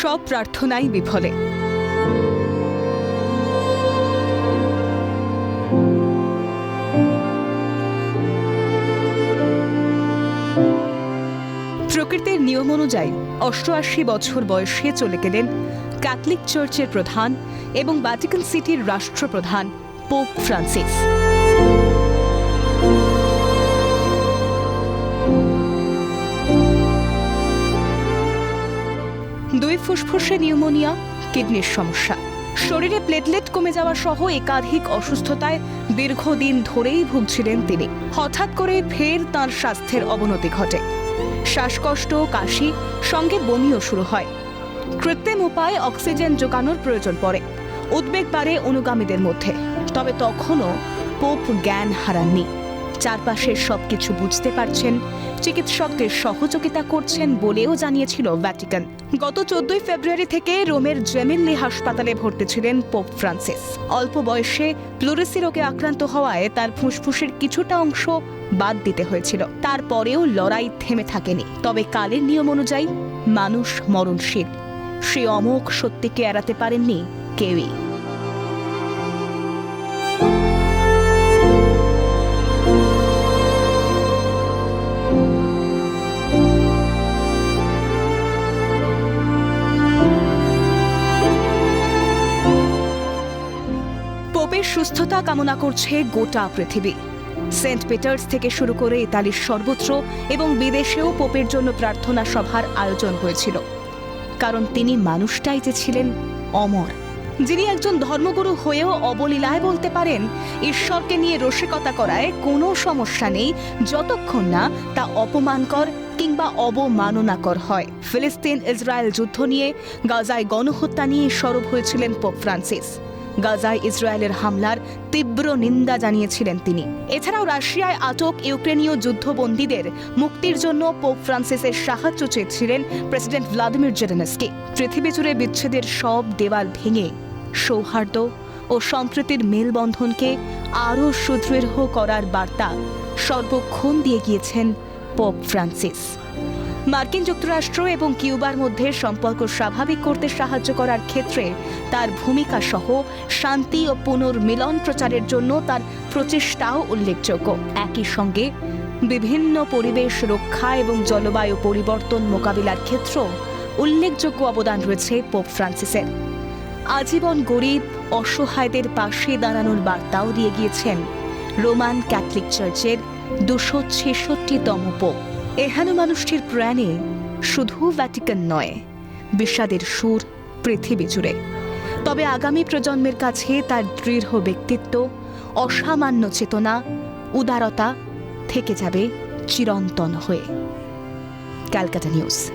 সব প্রার্থনাই বিফলে। প্রকৃতির নিয়ম অনুযায়ী অষ্টআশি বছর বয়সে চলে গেলেন ক্যাথলিক চার্চের প্রধান এবং ভ্যাটিকান সিটির রাষ্ট্রপ্রধান পোপ ফ্রান্সিস। ফুসফুসে নিউমোনিয়া, কিডনির সমস্যা। শরীরে প্লেটলেট কমে যাওয়া সহ একাধিক অসুস্থতায় দীর্ঘদিন ধরেই ভুগছিলেন তিনি। হঠাৎ করে ফের তার স্বাস্থ্যের অবনতি ঘটে। শ্বাসকষ্ট, কাশি, সঙ্গে বমিও শুরু হয়। কৃত্রিম উপায়ে অক্সিজেন যোগানোর প্রয়োজন পড়ে। উদ্বেগ বাড়ে অনুগামীদের মধ্যে। তবে তখনও পোপ জ্ঞান হারাননি। চারপাশের সবকিছু বুঝতে পারছেন, চিকিৎসকদের সহযোগিতা করছেন বলেও জানিয়েছিল ভ্যাটিকান। গত চোদ্দই ফেব্রুয়ারি থেকে রোমের জেমিনলি হাসপাতালে ভর্তি ছিলেন পোপ ফ্রান্সিস। অল্প বয়সে প্লুরেসি রোগে আক্রান্ত হওয়ায় তার ফুসফুসের কিছুটা অংশ বাদ দিতে হয়েছিল। তারপরেও লড়াই থেমে থাকেনি। তবে কালের নিয়ম অনুযায়ী মানুষ মরণশীল। সে অমোঘ সত্যিকে এড়াতে পারেননি কেউই। সুস্থতা কামনা করছে গোটা পৃথিবী। সেন্ট পিটার্স থেকে শুরু করে ইতালির সর্বত্র এবং বিদেশেও পোপের জন্য প্রার্থনা সভার আয়োজন হয়েছিল। কারণ তিনি মানুষটাই যে ছিলেন অমর। যিনি একজন ধর্মগুরু হয়েও অবলীলায় বলতে পারেন, ঈশ্বরকে নিয়ে রসিকতা করায় কোনো সমস্যা নেই, যতক্ষণ না তা অপমানকর কিংবা অবমাননাকর হয়। ফিলিস্তিন ইসরায়েল যুদ্ধ নিয়ে গাজায় গণহত্যা নিয়ে সরব হয়েছিলেন পোপ ফ্রান্সিস। গাজায় ইসরায়েলের হামলার তীব্র নিন্দা জানিয়েছিলেন তিনি। এছাড়াও রাশিয়ায় আটক ইউক্রেনীয় যুদ্ধবন্দীদের মুক্তির জন্য পোপ ফ্রান্সিসের সাহায্য চেয়েছিলেন প্রেসিডেন্ট ভ্লাদিমির জেলেনস্কি পৃথিবী জুড়ে বিচ্ছেদের সব দেওয়াল ভেঙে সৌহার্দ্য ও সম্প্রীতির মেলবন্ধনকে আরও সুদৃঢ় করার বার্তা সর্বক্ষণ দিয়ে গিয়েছেন পোপ ফ্রান্সিস। মার্কিন যুক্তরাষ্ট্র এবং কিউবার মধ্যে সম্পর্ক স্বাভাবিক করতে সাহায্য করার ক্ষেত্রে তার ভূমিকা সহ শান্তি ও পুনর্মিলন প্রচারের জন্য তার প্রচেষ্টাও উল্লেখযোগ্য। একই সঙ্গে বিভিন্ন পরিবেশ রক্ষা এবং জলবায়ু পরিবর্তন মোকাবিলার ক্ষেত্র উল্লেখযোগ্য অবদান রয়েছে পোপ ফ্রান্সিসের। আজীবন গরিব, অসহায়দের পাশে দাঁড়ানোর বার্তাও দিয়ে গিয়েছেন রোমান ক্যাথলিক চার্চের দুশো ছেষট্টিতম পোপ। এহেন মানুষটির প্রাণে শুধু ভ্যাটিকান নয়, বিষাদের সুর পৃথিবী জুড়ে। তবে আগামী প্রজন্মের কাছে তার দৃঢ় ব্যক্তিত্ব, অসামান্য চেতনা, উদারতা থেকে যাবে চিরন্তন হয়ে। ক্যালকাটা নিউজ।